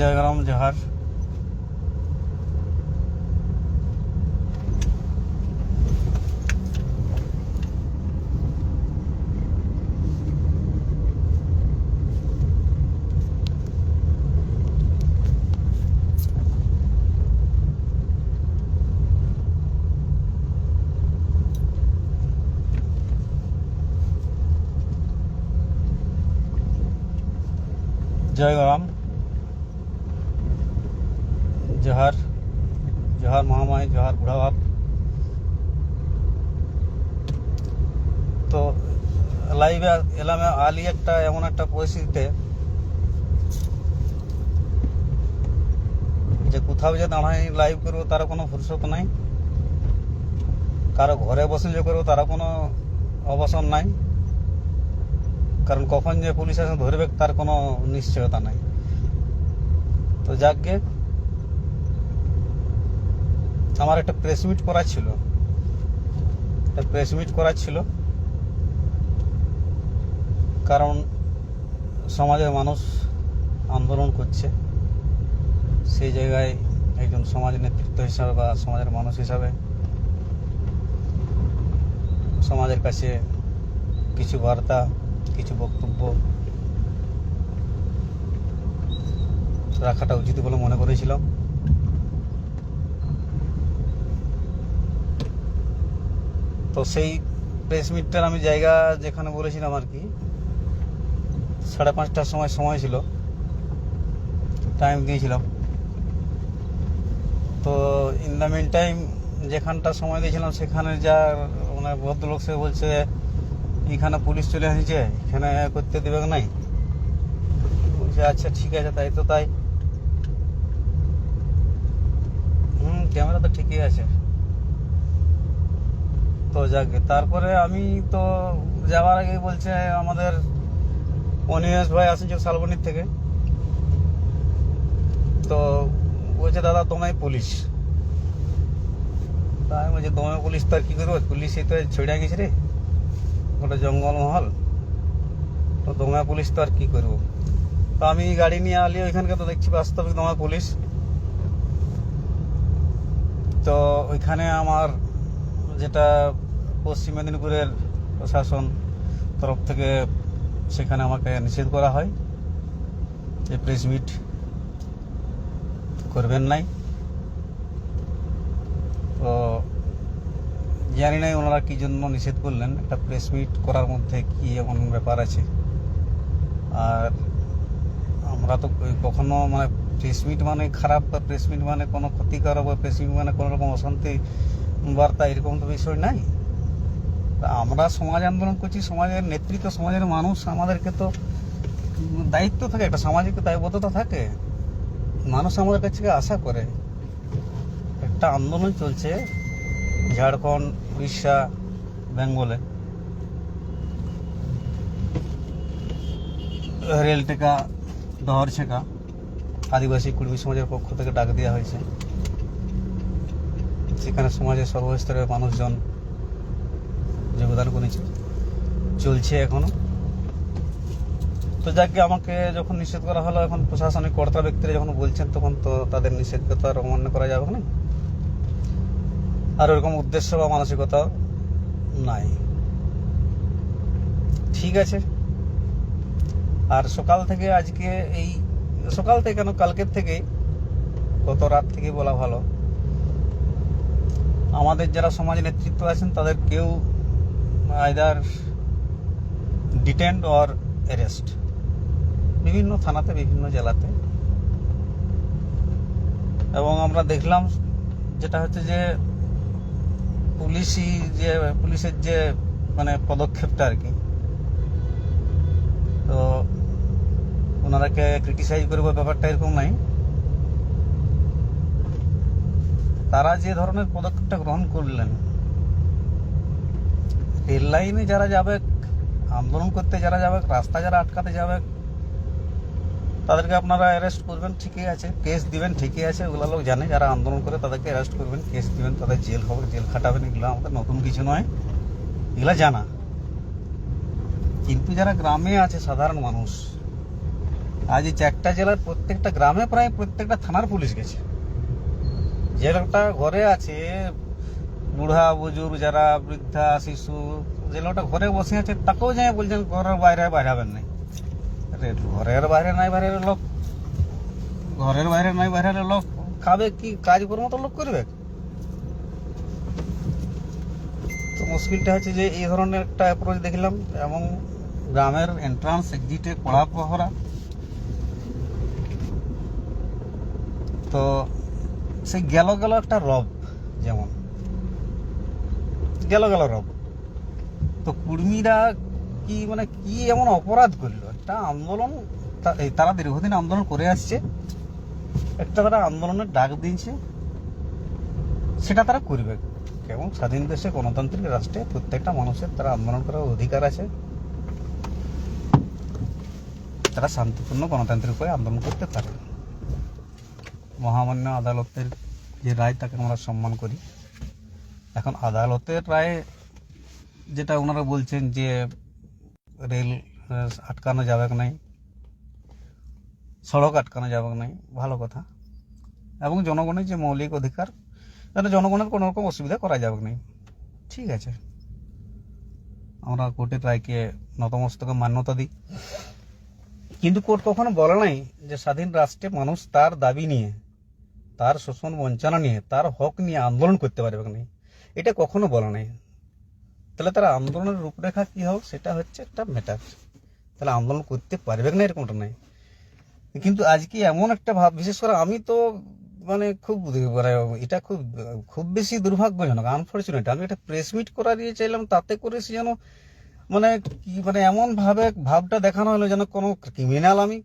জয়গ্রাম জোহার জয়গ্রাম জোহার জোহার মহামায় জোহার বুড়া বাপ তো লাইভে এলাম আলি একটা এমন একটা পরিস্থিতিতে যে কোথাও যে দাঁড়াই লাইভ করব তার কোনো ফুরসত নাই। কারও ঘরে বসে যে করব তার কোনো অবসর নাই। কারণ কখন যে পুলিশ এসে ধরবে তার কোনো নিশ্চয়তা নাই। তো যাকগে আমার একটা প্রেস মিট করা ছিল। একটা প্রেস মিট করা ছিল। কারণ সমাজের মানুষ আন্দোলন করছে। সেই জায়গায় একজন সমাজ নেতৃত্ব হিসাবে বা সমাজের মানুষ হিসাবে সমাজের কাছে কিছু বার্তা, কিছু বক্তব্য রাখাটা উচিত বলে মনে করেছিলাম। তো সেই প্রেস মিটটার আমি জায়গা যেখানে বলেছিলাম আর কি সাড়ে পাঁচটার সময় সময় ছিল। টাইম দিয়েছিলাম। তো ইন দ্য মিন টাইম যেখানটা সময় দিয়েছিলাম সেখানে যা মানে ভদ্রলোক সে বলছে এখানে পুলিশ চলে এসেছে এখানে করতে দেবে নাই? বলছে আচ্ছা ঠিক আছে, তাই তো তাই। হুম ক্যামেরা তো ঠিকই আছে। তো যাকে, তারপরে আমি তো যাওয়ার আগে বলছে আমাদের অনিমেষ ভাই আসছে শালবনির থেকে। তো বলছে, দাদা, তোমায় পুলিশ। তা আমি বলছি, তোমায় পুলিশ তো আর কি করব? পুলিশ এই তো ছেড়ে গেছে রে। ওটা জঙ্গলমহল তো দমা পুলিশ তো আর কি করব? তো আমি গাড়ি নিয়ে আলি ওইখানকে তো দেখছি বাস্তবিক দমা পুলিশ। তো ওইখানে আমার যেটা পশ্চিম মেদিনীপুরের প্রশাসন তরফ থেকে সেখানে আমাকে নিষেধ করা হয়। যে প্রেস মিট করবেন নাই। তো জানি নাই ওনারা কি জন্য নিষেধ করলেন। একটা প্রেস মিট করার মধ্যে কি এমন ব্যাপার আছে। আর আমরা তো কখনো মানে প্রেস মিট মানে খারাপ বা প্রেস মিট মানে কোনো ক্ষতিকারক বা প্রেস মিট মানে কোনো রকম অশান্তি বার্তা এরকম তো বিষয় নাই। আমরা সমাজ আন্দোলন করছি, সমাজের নেতৃত্ব, সমাজের মানুষ আমাদেরকে তো দায়িত্ব থাকে, একটা সামাজিক দায়বদ্ধতা থাকে। মানুষ আমাদের কাছে আশা করে। একটা আন্দোলন চলছে ঝাড়খণ্ড, উড়িষ্যা, বেঙ্গলে। রেল টেকা, দহর ছেঁকা, আদিবাসী কুর্মী সমাজের পক্ষ থেকে ডাক দেওয়া হয়েছে। সেখানে সমাজের সর্বস্তরের মানুষজন যোগদান করেছে চলছে এখনও। তো যাকে, আমাকে যখন নিষেধ করা হলো, এখন প্রশাসনিক কর্তা ব্যক্তিরা যখন বলছেন, তখন তো তাদের নিষেধকে তো আর অমান্য করা যাবে না। আর ওরকম উদ্দেশ্য বা মানসিকতা নাই। ঠিক আছে। আর সকাল থেকে আজকে এই, সকাল থেকে কেন কালকের থেকে, গত রাত থেকে বলা ভালো। আমাদের যারা সমাজ নেতৃত্ব আছেন, তাদের কেউ আইদার ডিটেন্ড অর অ্যারেস্ট বিভিন্ন থানাতে, বিভিন্ন জেলাতে। এবং আমরা দেখলাম যেটা হচ্ছে যে পুলিশি যে, পুলিশের যে মানে পদক্ষেপটা আর কি। তো ওনারাকে ক্রিটিসাইজ করব ব্যাপারটা এরকম নাই। তারা যে ধরনের পদক্ষেপটা গ্রহণ করলেন রেল লাইনে যারা যাবে, আন্দোলন করতে যারা যাবে, রাস্তা যারা আটকাতে যাবে, তাদেরকে আপনারা অ্যারেস্ট করবেন, ঠিকই আছে। কেস দিবেন, ঠিকই আছে, ওগুলো লোক জানে। যারা আন্দোলন করে তাদেরকে অ্যারেস্ট করবেন কেস দিবেন, তাদের জেল হবে, জেল খাটাবেন, এগুলো আমাদের নতুন কিছু নয়। এগুলো জানা। কিন্তু যারা গ্রামে আছে, সাধারণ মানুষ, আজ এই চারটা জেলার প্রত্যেকটা গ্রামে প্রায় প্রত্যেকটা থানার পুলিশ গেছে। যে লোকটা ঘরে আছে, বুড়া, বুজুর্গ যারা, বৃদ্ধা, শিশু যে লোকটা ঘরে বসে আছে, তাকেও যাই বলছেন ঘরের বাইরে বাইরাবেন নাই। ঘরের বাইরে নাই, বাইরের লোক। ঘরের বাইরে নাই, বাইরের লোক। খাবে কি? কাজ কর্ম তো লোক করবে। তো মুশকিলটা হচ্ছে যে, এই ধরনের একটা অ্যাপ্রোচ দেখলাম এবং গ্রামের এন্ট্রান্স এক্সিটে কড়া প্রহরা তো সেই গেল গেল একটা রব যেমন। গেল গেল রব। তো কুর্মীরা কি মানে কি এমন অপরাধ করল? একটা আন্দোলন তারা দীর্ঘদিন আন্দোলন করে আসছে। একটা তারা আন্দোলনের ডাক দিয়েছে। সেটা তারা করবে। এবং স্বাধীন দেশে গণতান্ত্রিক রাষ্ট্রে প্রত্যেকটা মানুষের তারা আন্দোলন করার অধিকার আছে। তারা শান্তিপূর্ণ গণতান্ত্রিক উপায়ে আন্দোলন করতে পারে। মহামান্য আদালতের যে রায়, তাকে আমরা সম্মান করি। এখন আদালতের রায় যেটা ওনারা বলছেন যে রেল আটকানো যাবে নাই, সড়ক আটকানো যাবে নাই, ভালো কথা। এবং জনগণের যে মৌলিক অধিকার, তাহলে জনগণের কোনো রকম অসুবিধা করা যাবে নাই। ঠিক আছে। আমরা কোর্টের রায়কে নতমস্তকে মান্যতা দিই। কিন্তু কোর্ট কখনো বলে নাই যে স্বাধীন রাষ্ট্রে মানুষ তার দাবি নিয়ে, তার শোষণ বঞ্চনা নিয়ে, তার হক নিয়ে আন্দোলন করতে পারবে নাই। এটা কখনো বলে নাই। তাহলে তারা আন্দোলনের রূপরেখা কি হোক, সেটা হচ্ছে একটা ম্যাটার তাহলে আন্দোলন করতে পারবে না এরকমটা নাই কিন্তু আজকে এমন একটা ভাব, বিশেষ করে আমি তো মানে খুব মানে এটা খুব খুব বেশি দুর্ভাগ্যজনক আনফর্চুনেট আমি একটা প্রেস মিট করা দিয়ে চাইলাম, তাতে করে সে যেন মানে কি মানে এমন ভাবে ভাবটা দেখানো হলো যেন কোনো ক্রিমিনাল আমি,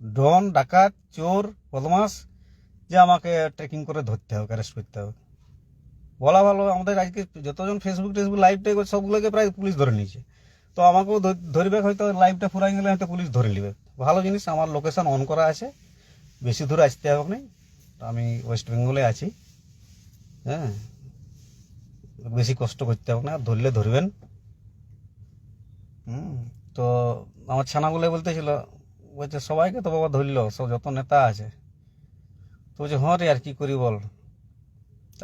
ডন, ডাকাত, চোর বদমাস যে আমাকে ট্রেকিং করে ধরতে হবে অ্যারেস্ট করতে হবে বলা ভালো, আমাদের আজকে যতজন ফেসবুক টেসবুক লাইভটাই করছে, সবগুলোকে প্রায় পুলিশ ধরে নিয়েছে। তো আমাকেও ধর- ধরবে হয়তো লাইভটা ফুরাই গেলে হয়তো পুলিশ ধরে নেবে। ভালো জিনিস, আমার লোকেশন অন করা আছে। বেশি দূরে আসতে হবে না আমি ওয়েস্ট বেঙ্গলে আছি। হ্যাঁ। বেশি কষ্ট করতে হবে না, ধরলে ধরবেন। হুম। তো আমার ছানাগুলো বলতেছিল, বলছে, সবাইকে তো বাবা ধরলো, সব যত নেতা আছে। তো বলছে হ্যাঁ রে, আর কি করি বল?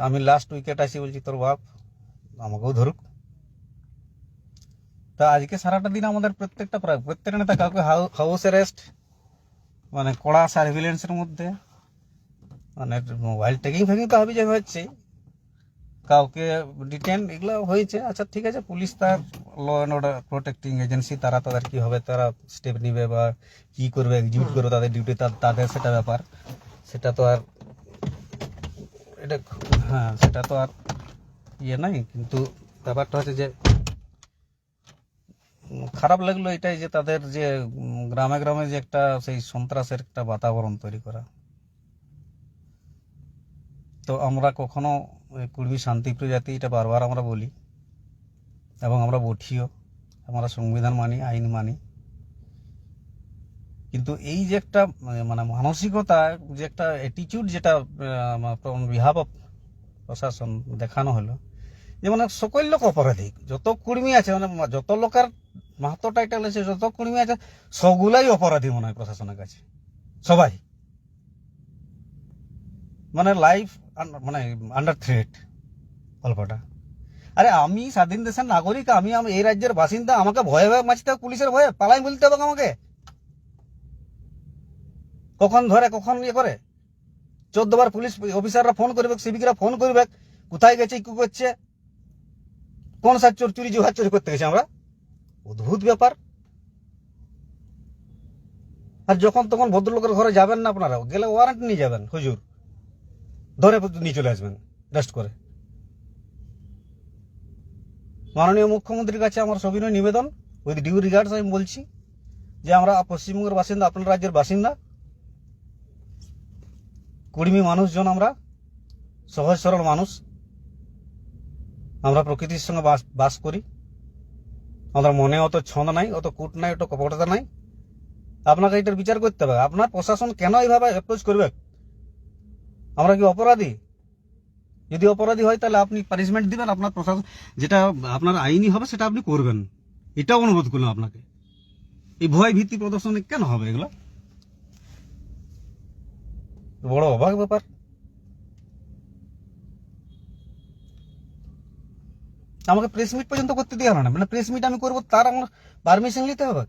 আমি লাস্ট উইকেট আছি বলছি, তোর বাপ আমাকেও ধরুক। তা আজকে সারাটা দিন আমাদের প্রত্যেকটা প্রায় প্রত্যেকটা নেতা কাউকে হাউস অ্যারেস্ট মানে কড়া সার্ভিলেন্সের মধ্যে মানে মোবাইল টেকিং ফেকিং তো হবে যে হচ্ছে। কাউকে ডিটেন এগুলো হয়েছে। আচ্ছা ঠিক আছে পুলিশ তার law and order protecting agency তারা তাদের কি হবে, তারা স্টেপ নিবে বা কি করবে এক্সিকিউট করবে, তাদের ডিউটি তাদের সেটা ব্যাপার। সেটা তো আর এটা হ্যাঁ সেটা তো আর ইয়ে নাই, কিন্তু ব্যাপারটা হচ্ছে যে খারাপ লাগল এটাই যে তাদের যে গ্রামে গ্রামে যে একটা সেই সন্ত্রাসের একটা বাতাবরণ তৈরি করা। তো আমরা কখনো কুর্মী শান্তিপ্রিয় জাতি এটা বারবার আমরা বলি, এবং আমরা বঠিও, আমরা সংবিধান মানি, আইন মানি। কিন্তু এই যে একটা, মানে- মানে মানসিকতা, যে একটা অ্যাটিটিউড যেটা বিহাব অফ প্রশাসন দেখানো হলো। যে মানে সকল লোক অপরাধী। যত কর্মী আছে মানে যত লোকের মাহাতো টাইটেল আছে, যত কর্মী আছে সবগুলাই অপরাধী মনে হয় প্রশাসনের কাছে। সবাই। মানে লাইফ মানে আন্ডার থ্রেট গল্পটা। আরে আমি স্বাধীন দেশের নাগরিক, আমি এই রাজ্যের বাসিন্দা, আমাকে ভয়ে ভয়ে মারতে হবে পুলিশের ভয়ে? পালাই বলতে হবে আমাকে। কখন ধরে, কখন ইয়ে করে? চোদ্দ বার পুলিশ অফিসাররা ফোন করবে, সিভিকরা ফোন করবে, কোথায় গেছে, কি করছে, কোন সার চোর, চুরি, জুহার চুরি করতে গেছে আমরা। অদ্ভুত ব্যাপার। আর যখন তখন ভদ্রলোকের ঘরে যাবেন না আপনারা, গেলে ওয়ারেন্ট নিয়ে যাবেন, হুজুর। ধরে নিয়ে চলে আসবেন রেস্ট করে। মাননীয় মুখ্যমন্ত্রীর কাছে আমার সবিনয় নিবেদন। উইথ ডিউ রিগার্ডস আমি বলছি যে আমরা পশ্চিমবঙ্গের বাসিন্দা, আপনার রাজ্যের বাসিন্দা। কুড়িমি মানুষজন আমরা, সহজ সরল মানুষ। আমরা প্রকৃতির সঙ্গে বাস বাস করি। আমাদের মনে অত ছন্দ নাই, অত কুট নাই, অত কপটতা নাই। আপনাকে এটার বিচার করতে হবে। আপনার প্রশাসন কেন এইভাবে অ্যাপ্রোচ করবে? আমরা কি অপরাধী? যদি অপরাধী হয়, তাহলে আপনি পানিশমেন্ট দিবেন। আপনার প্রশাসন, যেটা আপনার আইনি হবে, সেটা আপনি করবেন। এটাও অনুরোধ করলাম আপনাকে। এই ভয় ভীতি প্রদর্শন কেন হবে এগুলো? বড় অবাক ব্যাপার। আমাকে প্রেস মিট পর্যন্ত করতে দেওয়া হলো না। মানে প্রেস মিট আমি করব, তার আমার পারমিশন নিতে হবে।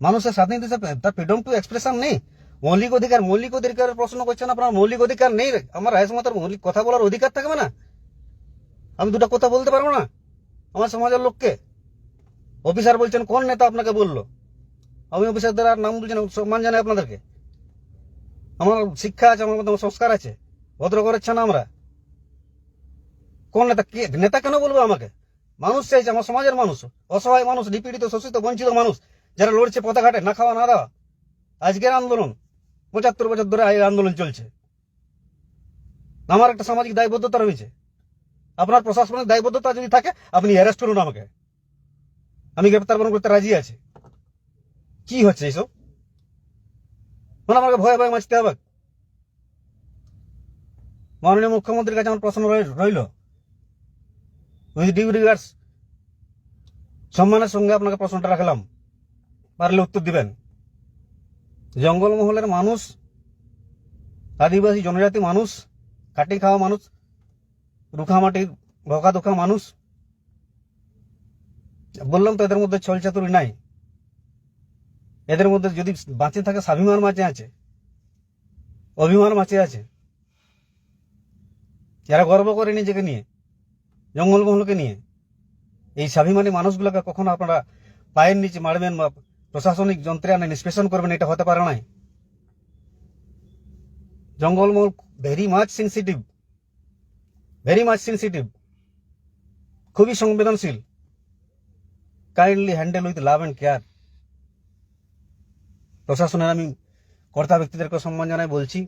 মানুষের স্বাধীনতা হিসাবে তার ফ্রিডম টু এক্সপ্রেশন নেই। মৌলিক অধিকার, মৌলিক অধিকারের প্রশ্ন করছেন আপনার, মৌলিক অধিকার নেই। আমার রায়সমাতার মৌলিক কথা বলার অধিকার থাকবে না। আমি দুটা কথা বলতে পারব না আমার সমাজের লোককে। অফিসার বলছেন, কোন নেতা আপনাকে বলল? আমি অফিসারদের আর নাম বলছি সম্মান জানাই আপনাদেরকে। আমার শিক্ষা আছে, আমার মধ্যে সংস্কার আছে। ভদ্র করেছে না আমরা। কোন নেতা কে, নেতা কেন বলব আমাকে? মানুষ চাইছে আমার সমাজের মানুষ, অসহায় মানুষ, নিপীড়িত, শোষিত, বঞ্চিত মানুষ, যারা লড়ছে পতাঘাটে না খাওয়া, না দেওয়া। আজকের আন্দোলন, পঁচাত্তর বছর ধরে এই আন্দোলন চলছে। আমার একটা সামাজিক দায়বদ্ধতা রয়েছে। আপনার প্রশাসনিক দায়বদ্ধতা যদি থাকে, আপনি অ্যারেস্ট করুন আমাকে। আমি গ্রেপ্তার বরণ করতে রাজি আছি। কি হচ্ছে এইসব আমাকে ভয়ে ভয়ে মাছতে হবে। মাননীয় মুখ্যমন্ত্রীর কাছে আমার প্রশ্ন রইল। উইথ সম্মানের সঙ্গে আপনাকে প্রশ্নটা রাখলাম। পারলে উত্তর দিবেন। জঙ্গলমহলের মানুষ, আদিবাসী জনজাতি মানুষ, কাটি খাওয়া মানুষ রুখামাটির ভকা দুখা মানুষ, বললাম তো এদের মধ্যে ছল চাতুরি নাই। এদের মধ্যে যদি বাঁচে থাকে স্বাভিমান মাঝে আছে, অভিমান মাঝে আছে, যারা গর্ব করে নিজেকে নিয়ে, জঙ্গলমহলকে নিয়ে, এই স্বাভিমানী মানুষগুলোকে কখনো আপনারা পায়ের নিচে মারবেন বা প্রশাসনিক যন্ত্রে আনে, নিষ্পেষণ করবেন, এটা হতে পারে নাই। Jangalmahal very much sensitive very much sensitive খুবই সংবেদনশীল। Kindly handle with love and care প্রশাসনের আমি কর্তা ব্যক্তিদেরকে সম্মান জানাই, বলছি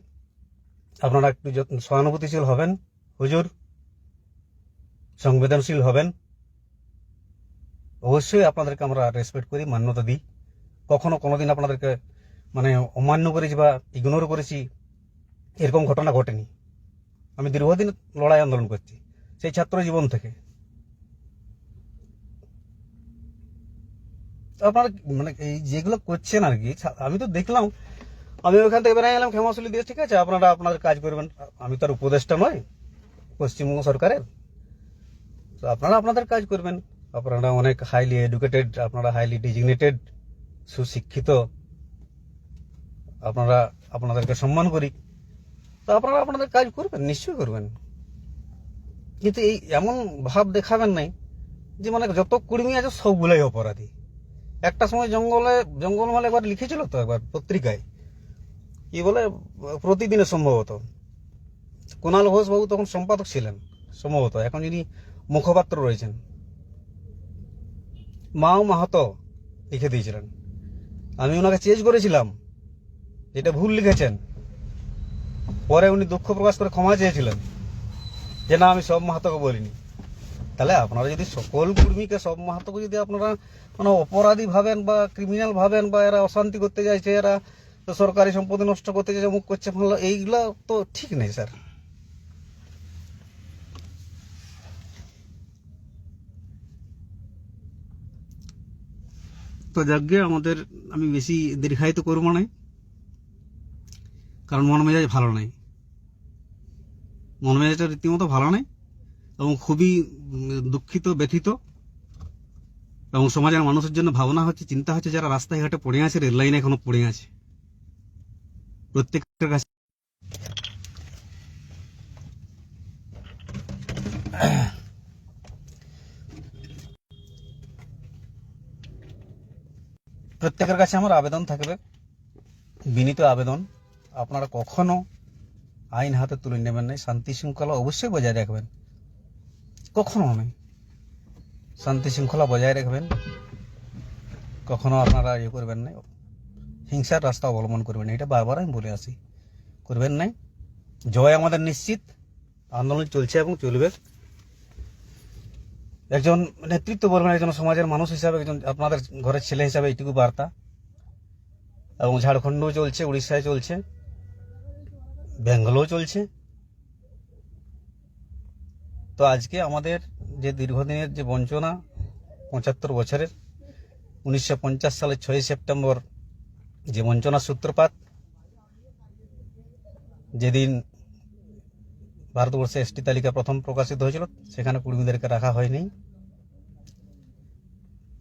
আপনারা একটু সহানুভূতিশীল হবেন, হুজুর, সংবেদনশীল হবেন। অবশ্যই আপনাদেরকে আমরা রেসপেক্ট করি, মান্যতা দিই। কখনো কোনোদিন আপনাদেরকে মানে অমান্য করেছি বা ইগনোর করেছি, এরকম ঘটনা ঘটেনি। আমি দীর্ঘদিন লড়াই আন্দোলন করছি, সেই ছাত্র জীবন থেকে। তো আপনারা মানে এই যেগুলো করছেন আর কি আমি তো দেখলাম, আমি ওখান থেকে বেরিয়ে এলাম, ক্ষমাশুলি দিয়ে, ঠিক আছে, আপনারা, আপনাদের কাজ করবেন। আমি তো আর উপদেষ্টা নয় পশ্চিমবঙ্গ সরকারের। তো আপনারা আপনাদের কাজ করবেন। আপনারা অনেক হাইলি এডুকেটেড আপনারা হাইলি ডিজিগনেটেড সুশিক্ষিত। আপনারা আপনাদেরকে সম্মান করি। তো আপনারা আপনাদের কাজ করবেন, নিশ্চয়ই করবেন। কিন্তু এই এমন ভাব দেখাবেন নাই যে মানে যত কুর্মী আছে সবগুলাই অপরাধী। একটা সময় জঙ্গলে জঙ্গলমালে একবার লিখেছিল তো একবার পত্রিকায়। কি বলে? প্রতিদিনে সম্ভবত। কুণাল ঘোষ বাবু তখন সম্পাদক ছিলেন, সম্ভবত। এখন যিনি মুখপাত্র রয়েছেন। মাও মাহাতো লিখে দিয়েছিলেন। আমি ওনাকে চেঞ্জ করেছিলাম, যেটা ভুল লিখেছেন। পরে উনি দুঃখ প্রকাশ করে ক্ষমা চেয়েছিলেন, যে না, আমি সব মাহাতোকে বলিনি। তাহলে আপনারা যদি সকল কর্মীকে সব মাহাতোকে যদি আপনারা মানে অপরাধী ভাবেন বা ক্রিমিনাল ভাবেন বা এরা অশান্তি করতে চাইছে এরা সরকারি সম্পত্তি নষ্ট করতে চাইছে মুখ করছে ফানলো, এইগুলা তো ঠিক নেই স্যার। তো যাকে আমাদের আমি বেশি দীর্ঘায়িত করব না। কারণ মন মেজাজ ভালো নাই। মন মেজাজটা রীতিমতো ভালো নাই। এবং খুবই দুঃখিত, ব্যথিত। এবং সমাজের মানুষের জন্য ভাবনা হচ্ছে, চিন্তা হচ্ছে যারা রাস্তায় ঘাটে পড়ে আছে, রেল লাইনে এখনও পড়ে আছে। প্রত্যেকের কাছে প্রত্যেকের কাছে আমার আবেদন থাকবে, বিনীত আবেদন। আপনারা কখনো আইন হাতে তুলে নেবেন না, শান্তি শৃঙ্খলা অবশ্যই বজায় রাখবেন। কখনো নয় শান্তি শৃঙ্খলা বজায় রাখবেন। কখনো আপনারা ইয়ে করবেন না। হিংসার রাস্তা অবলম্বন করবেন এটা বারবার আমি বলে আসি। করবেন নাই? জয় আমাদের নিশ্চিত। আন্দোলন চলছে এবং চলবে। একজন নেতৃত্ব বলবেন, একজন সমাজের মানুষ হিসাবে, একজন আপনাদের ঘরের ছেলে হিসাবে এইটুকু বার্তা। এবং ঝাড়খণ্ডও চলছে, উড়িষ্যায় চলছে, বেঙ্গলেও চলছে। তো আজকে আমাদের যে দীর্ঘদিনের যে বঞ্চনা, পঁচাত্তর বছরের, উনিশশো পঞ্চাশ সালের ছয়ই সেপ্টেম্বর যে বঞ্চনার সূত্রপাত, যেদিন ভারতবর্ষে এসটি তালিকা প্রথম প্রকাশিত হয়েছিল, সেখানে কুর্মীদেরকে রাখা হয়নি।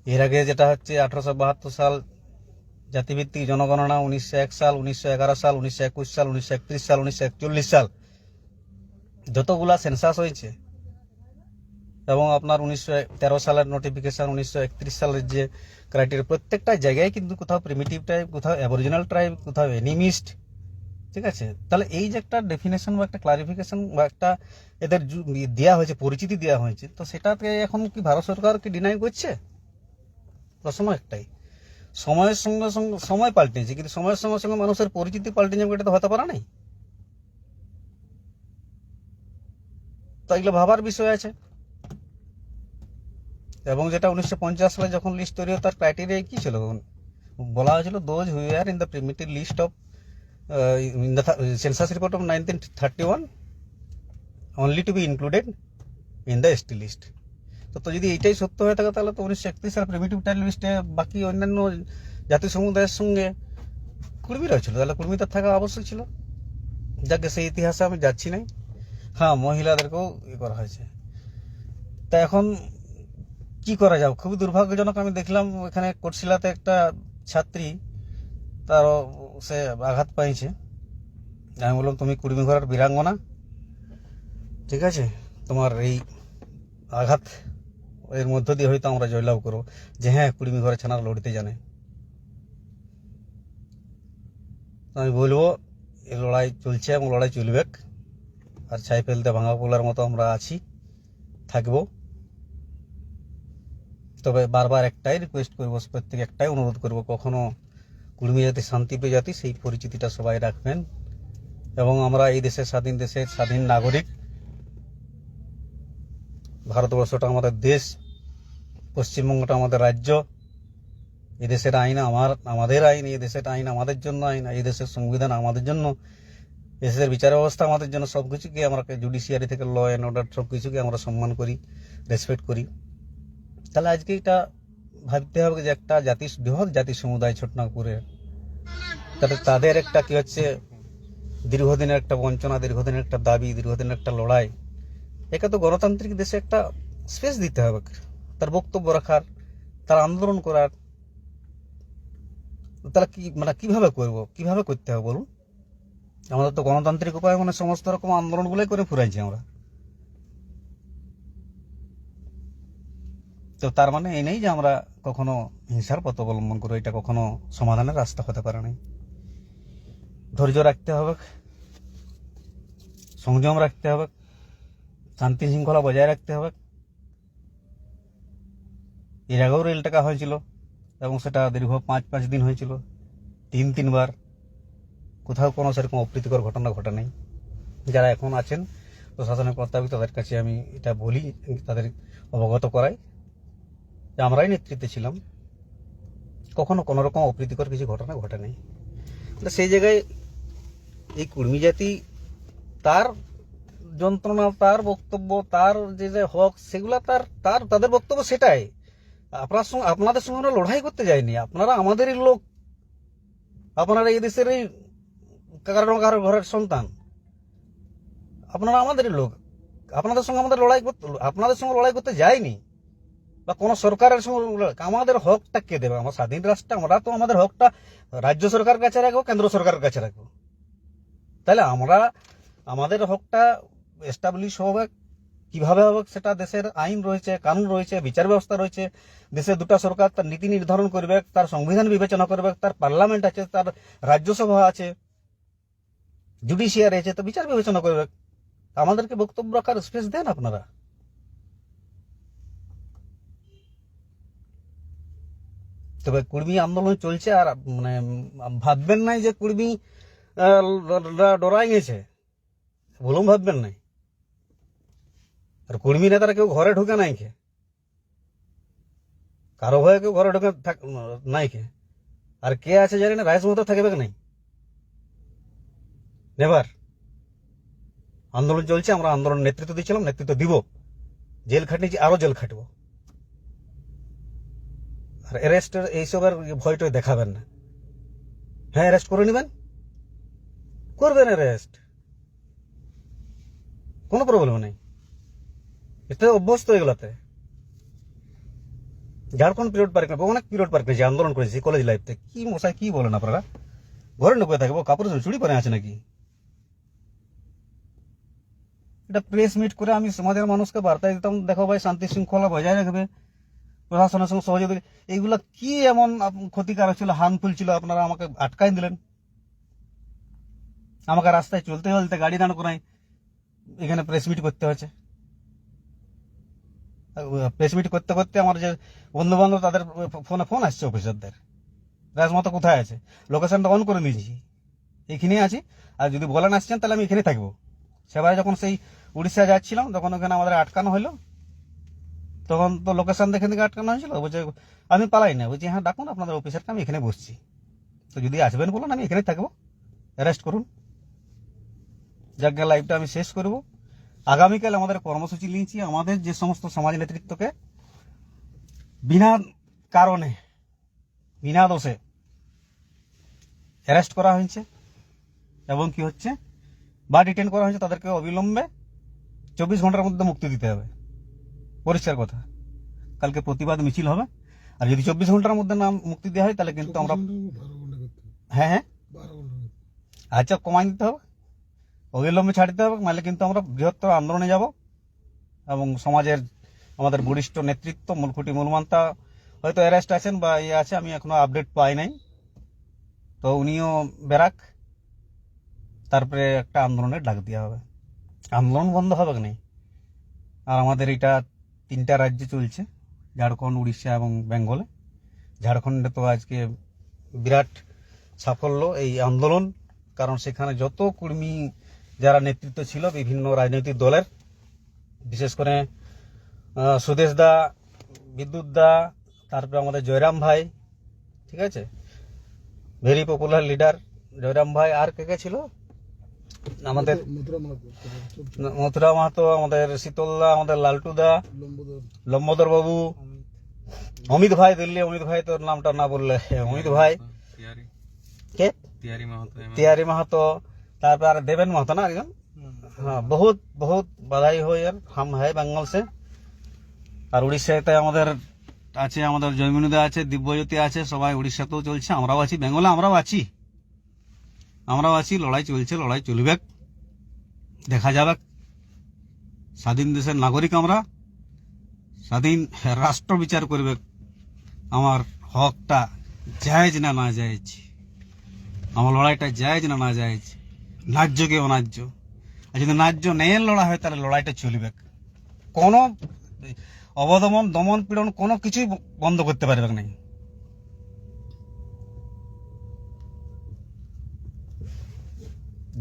এর আগে যেটা হচ্ছে আঠারোশো বাহাত্তর সাল জাতিভিত্তিক জনগণনা, উনিশশো এক সাল, উনিশশো এগারো সাল, উনিশশো একুশ সাল, উনিশশো একত্রিশ সাল, উনিশশো একচল্লিশ সাল, যতগুলা সেন্সাস হয়েছে এবং আপনার উনিশশো তেরো সালের নোটিফিকেশন উনিশশো একত্রিশ সালের যে ক্রাইটেরিয়া প্রত্যেকটা জায়গায় কিন্তু কোথাও প্রিমিটিভ ট্রাইব কোথাও অ্যাবরিজিনাল ট্রাইব কোথাও এনিমিস্ট ঠিক আছে? তাহলে এই যে একটা ডেফিনেশন বা একটা ক্লারিফিকেশন বা একটা এদের দেয়া হয়েছে, পরিচিতি দেওয়া হয়েছে, তো সেটাকে এখন কি ভারত সরকার কি ডিনাই করছে? প্রশ্ন একটাই। সময়ের সঙ্গে সঙ্গে সময় পাল্টেছে, কিন্তু সময়ের সঙ্গে সঙ্গে মানুষের পরিচিতি পাল্টে যাবে, এটা তো হতে পারে নাই। তো এগুলো ভাবার বিষয় আছে। এবং যেটা উনিশশো পঞ্চাশ সালে যখন লিস্ট তৈরি হয় তার ক্রাইটেরিয়া কি ছিল? বলা হয়েছিল those who are in the primitive list of in the census report of nineteen thirty one only to be included in the ST list তো তো যদি এইটাই সত্য হয়ে থাকে, তাহলে তো উনিশশো একত্রিশ সাল প্রিমিটিভ টাইল লিস্টে বাকি অন্যান্য জাতি সমুদায়ের সঙ্গে কুর্মীরা ছিল তাহলে কুর্মীদের থাকা আবশ্যক ছিল। যাকে সেই ইতিহাসে আমি যাচ্ছি নাই। হ্যাঁ মহিলাদেরকেও ই করা হয়েছে। তা এখন কি করা যাবে খুবই দুর্ভাগ্যজনক, আমি দেখলাম এখানে কোটশিলাতে একটা ছাত্রী তার সে আঘাত পাইছে। আমি বললাম, তুমি কুর্মী ঘরের বীরাঙ্গনা ঠিক আছে, তোমার এই আঘাত, এর মধ্য দিয়ে হয়তো আমরা জয়লাভ করব। যে হ্যাঁ কুড়িমি ঘরে ছানার লড়তে জানে। আমি বলব এই লড়াই চলছে এবং লড়াই চলবে আর ছাই ফেলতে ভাঙা পোলার মতো আমরা আছি, থাকব। তবে বারবার একটাই রিকোয়েস্ট করব, প্রত্যেকে একটাই অনুরোধ করব, কখনো কুর্মী জাতি শান্তিপ্রিয় জাতি সেই পরিচিতিটা সবাই রাখবেন। এবং আমরা এই দেশের স্বাধীন দেশের স্বাধীন নাগরিক, ভারতবর্ষটা আমাদের দেশ, পশ্চিমবঙ্গটা আমাদের রাজ্য এই দেশের আইন আমার, আমাদের আইন এই দেশের আইন আমাদের জন্য আইন, এই দেশের সংবিধান আমাদের জন্য, দেশের বিচার ব্যবস্থা আমাদের জন্য সব কিছুকে আমরা জুডিশিয়ারি থেকে ল অ্যান্ড অর্ডার সব কিছুকে আমরা সম্মান করি রেসপেক্ট করি। তাহলে আজকে এটা ভাবতে হবে যে একটা জাতি, বৃহৎ জাতি সমুদায় ছোটনাগপুরের তাতে তাদের একটা কি হচ্ছে, দীর্ঘদিনের একটা বঞ্চনা, দীর্ঘদিনের একটা দাবি, দীর্ঘদিনের একটা লড়াই, একে তো গণতান্ত্রিক দেশে একটা স্পেস দিতে হবে। তার বক্তব্য রাখার, তার আন্দোলন করার তাহলে কি মানে কীভাবে করব, কীভাবে করতে হবে বলুন? আমাদের তো গণতান্ত্রিক উপায় মানে সমস্ত রকম আন্দোলনগুলোই করে ফুরাইছি আমরা। তো তার মানে এই নেই যে আমরা কখনো হিংসার পথ অবলম্বন করব, এটা কখনো সমাধানের রাস্তা হতে পারে নাই। ধৈর্য রাখতে হবে, সংযম রাখতে হবে, শান্তি শৃঙ্খলা বজায় রাখতে হবে। এর আগেও রেল টাকা হয়েছিল এবং সেটা দীর্ঘ পাঁচ পাঁচ দিন হয়েছিল, তিন, তিনবার। কোথাও কোনো সেরকম অপ্রীতিকর ঘটনা ঘটে নাই। যারা এখন আছেন প্রশাসনের কর্তাবি তাদের কাছে আমি এটা বলি, তাদের অবগত করাই। যে আমরাই নেতৃত্বে ছিলাম, কখনো কোনো রকম অপ্রীতিকর কিছু ঘটনা ঘটে নাই। সেই জায়গায় এই কুর্মী জাতি, তার যন্ত্রণা, তার বক্তব্য, তার যে যে হক, সেগুলা তার তার, তাদের বক্তব্য সেটাই। আপনার সঙ্গে, আপনাদের সঙ্গে আমরা লড়াই করতে যাইনি। আপনারা আমাদেরই লোক। আপনারা এই দেশের এই কারও কারও ঘরের সন্তান। আপনারা আমাদেরই লোক। আপনাদের সঙ্গে আমাদের লড়াই করতে, আপনাদের সঙ্গে লড়াই করতে যাইনি। বা কোনো সরকারের আমাদের হকটা কে দেবে? আমার স্বাধীন রাষ্ট্র আমরা তো আমাদের হকটা রাজ্য সরকারের কাছে রাখব, কেন্দ্র সরকারের কাছে রাখব। তাহলে আমরা, আমাদের হকটা এস্টাবলিশ হবে, কীভাবে হবে সেটা দেশের আইন রয়েছে, কানুন রয়েছে, বিচার ব্যবস্থা রয়েছে। দেশের দুটো সরকার তার নীতি নির্ধারণ করবে, তার সংবিধান বিবেচনা করবে, তার পার্লামেন্ট আছে, তার রাজ্যসভা আছে জুডিশিয়ারি আছে, তো বিচার বিবেচনা করবে। আমাদেরকে বক্তব্য রাখার স্পেস দেন আপনারা। তবে কুর্মী আন্দোলন চলছে আর মানে ভাববেন নাই যে কুর্মী ডরাই গেছে? বলুন ভাববেন নাই? আর কর্মী নেতারা কেউ ঘরে ঢুকে নাই খে কারও ভয়ে কেউ ঘরে ঢুকে নাই খে আর কে আছে জানি না, রাইস মতো থাকবে নাই? নেবার আন্দোলন চলছে, আমরা আন্দোলন নেতৃত্ব দিচ্ছিলাম, নেতৃত্ব দিব। জেল খাটিয়েছি আরও জেল খাটবো। আর অ্যারেস্টের এইসবের ভয়টা দেখাবেন না। হ্যাঁ অ্যারেস্ট করে নেবেন? করবেন অ্যারেস্ট কোনো প্রবলেম নেই। এতে অভ্যস্ত এগুলাতে ঝাড়খণ্ড পিরিয়ড পার্ক অনেক পিরিয়ড পার্ক করেছি আন্দোলন করেছি কলেজ লাইফতে কি মশাই, কি বলেন আপনারা? ঘরে ঢুকে থাকব কাপড় চুড়ি পরে আছে নাকি? এটা প্রেস মিট করে আমি সমাজের মানুষকে বার্তা দিতাম, দেখো ভাই, শান্তি শৃঙ্খলা বজায় রাখবে। প্রশাসনের সঙ্গে সহযোগিতা এইগুলা কি এমন ক্ষতিকারক ছিল হার্মফুল ছিল, আপনারা আমাকে আটকাই দিলেন? আমাকে রাস্তায় চলতে চলতে গাড়ি দাঁড় করাই এখানে প্রেস মিট করতে হচ্ছে প্রেস মিট করতে করতে আমার যে বন্ধু বান্ধব তাদের ফোনে ফোন আসছে অফিসারদের। রাজমতো কোথায় আছে? লোকেশনটা অন করে নিয়েছি। এইখানেই আছি। আর যদি বলেন আসছেন, তাহলে আমি এখানেই থাকব। সেবারে যখন সেই উড়িষ্যা যাচ্ছিলাম, তখন ওখানে আমাদের আটকানো হলো। তখন তো লোকেশন দেখে দিকে আটকানো হয়েছিল, বলছে, আমি পালাই না। বলছি হ্যাঁ ডাকুন আপনাদের অফিসারকে আমি এখানে বসছি। তো যদি আসবেন বলুন, আমি এখানেই থাকব। অ্যারেস্ট করুন। যাজ্ঞা লাইফটা আমি শেষ করব। আগামীকাল আমাদের কর্মসূচি নিয়েছি, আমাদের যে সমস্ত সমাজ নেতৃত্বকে বিনা কারণে, বিনা দোষে অ্যারেস্ট করা হয়েছে এবং কি হচ্ছে, বা ডিটেন করা হয়েছে, তাদেরকে অবিলম্বে চব্বিশ ঘণ্টার মধ্যে মুক্তি দিতে হবে। পরিষ্কার কথা। কালকে প্রতিবাদ মিছিল হবে। আর যদি চব্বিশ ঘণ্টার মধ্যে না মুক্তি দেওয়া হয় তাহলে কিন্তু আমরা হ্যাঁ হ্যাঁ। আচ্ছা কমাই দিতে হবে। অবিলম্বে ছাড় দিতে হবে। নাহলে কিন্তু আমরা বৃহত্তর আন্দোলনে যাব। এবং সমাজের আমাদের বরিষ্ঠ নেতৃত্ব মূলখুটি মূলমান্তা হয়তো অ্যারেস্ট আছেন বা ইয়ে আছে আমি এখনও আপডেট পাই নাই। তো উনিও বেরাক তারপরে একটা আন্দোলনের ডাক দেওয়া হবে। আন্দোলন বন্ধ হবে কি নেই? আর আমাদের এটা তিনটা রাজ্যে চলছে, ঝাড়খণ্ড, উড়িষ্যা এবং বেঙ্গলে। ঝাড়খণ্ডে তো আজকে বিরাট সাফল্য এই আন্দোলন, কারণ সেখানে যত কর্মী যারা নেতৃত্ব ছিল বিভিন্ন রাজনৈতিক দলের, বিশেষ করে সুদেশ দা, বিদ্যুৎ দা, তারপরে আমাদের জয়রাম ভাই, ঠিক আছে? ভেরি পপুলার লিডার জয়রাম ভাই, আর কে কে ছিল? আমাদের মথুরা মাহাতো আমাদের শীতলদা আমাদের লালটুদা লম্বোদর। বাবু। অমিত ভাই দিল্লি অমিত ভাই তোর নামটা না বললে অমিত হ্যাঁ, ভাই। হ্যাঁ, কে? তিয়ারি মাহাতো তারপর আর দেবেন মাহাতো না একজন? হ্যাঁ বহুত বহুত বাধাই হয় আর হাম হ্যায় বেঙ্গল সে আর উড়িষ্যাতে আমাদের আছে আমাদের জয়মিনুদা আছে দিব্যজ্যোতি আছে সবাই উড়িষ্যাতেও চলছে আমরাও আছি বেঙ্গলে আমরাও আছি। আমরাও আছি, লড়াই চলছে, লড়াই চলবে। দেখা যাবে। স্বাধীন দেশের নাগরিক আমরা। স্বাধীন রাষ্ট্র বিচার করবে। আমার হকটা জায়েজ না না জায়েজ। আমার লড়াইটা জায়েজ না না জায়েজ। ন্যায্য কে অন্যায্য। আর যদি ন্যায্য ন্যায়ের লড়াই হয়, তাহলে লড়াইটা চলবে। কোনো অবদমন, দমন পীড়ন কোনো কিছুই বন্ধ করতে পারবে না।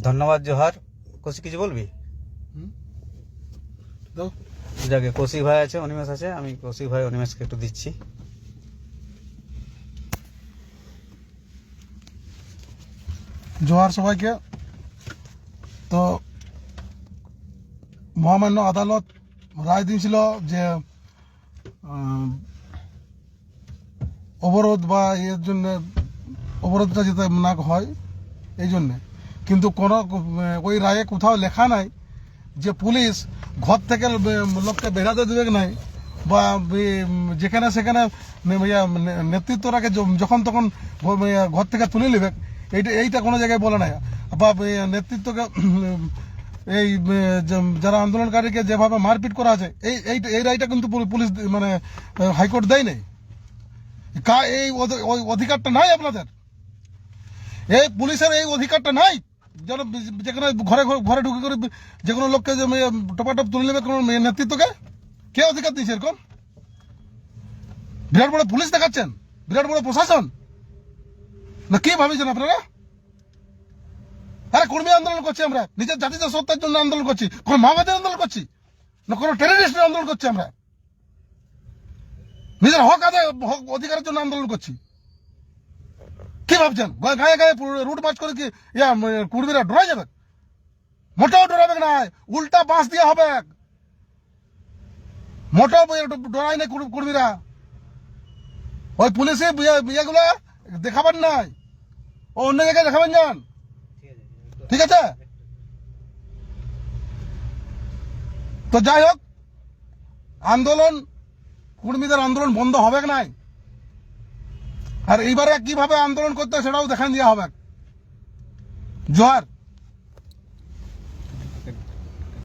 ধন্যবাদ জোহার। কোশি কিছু বলবি? যাকে কৌশিক ভাই আছে অনিমেষ আছে আমি কৌশিক ভাই অনিমেষকে একটু দিচ্ছি। জোহার সবাইকে। তো মহামান্য আদালত রায় দিয়েছিল যে অবরোধ বা এর জন্য অবরোধটা যাতে না হয় এই জন্যে। কিন্তু কোনো ওই রায়ে কোথাও লেখা নাই যে পুলিশ ঘর থেকে লোককে বেরাতে দেবে নাই বা যেখানে সেখানে নেতৃত্বটাকে যখন তখন ঘর থেকে তুলে নেবে, এইটা এইটা কোনো জায়গায় বলে নাই। বা নেতৃত্বকে এই যারা আন্দোলনকারীকে যেভাবে মারপিট করা আছে, এই এই- এই রায়টা কিন্তু পুলি- পুলিশ মানে হাইকোর্ট দেয় নাই। কা, এই অধ- অধিকারটা নাই আপনাদের? এই পুলিশের এই অধিকারটা নাই? যেন যেখানে ঘরে ঘরে- ঘরে ঢুকে করে যে কোনো লোককে যে টপাটপ তুলে নেবে, কোনো নেতৃত্বকে? কে অধিকার দিয়েছে এরকম? বিরাট বড় পুলিশ দেখাচ্ছেন? বিরাট বড় প্রশাসন? না কি ভাবিছেন আপনারা? আরে কর্মী আন্দোলন করছি আমরা। নিজের জাতিতে সত্তার জন্য আন্দোলন করছি। কোন মাওবাদীর আন্দোলন করছি? না কোনো টেররিস্টের আন্দোলন করছি আমরা? নিজের হক আদায় হক অধিকারের জন্য আন্দোলন করছি। ভাবছেন? গায়ে গায়ে রুট মার্চ করে কি কুর্মীরা ডরাই যাবে? মোটাও ডরাবে না উল্টা বাঁশ দিয়ে হবে। মোটাও ডরাই না কুর- কুর্মীরা। ওই পুলিশে ইয়েগুলো দেখাবেন নাই ও অন্য জায়গায় দেখাবেন যান। ঠিক আছে? তো যাই হোক, আন্দোলন, কর্মীদের আন্দোলন বন্ধ হবে নাই আর এইবারে কীভাবে আন্দোলন করতে সেটাও দেখান দেওয়া হবে। জোহার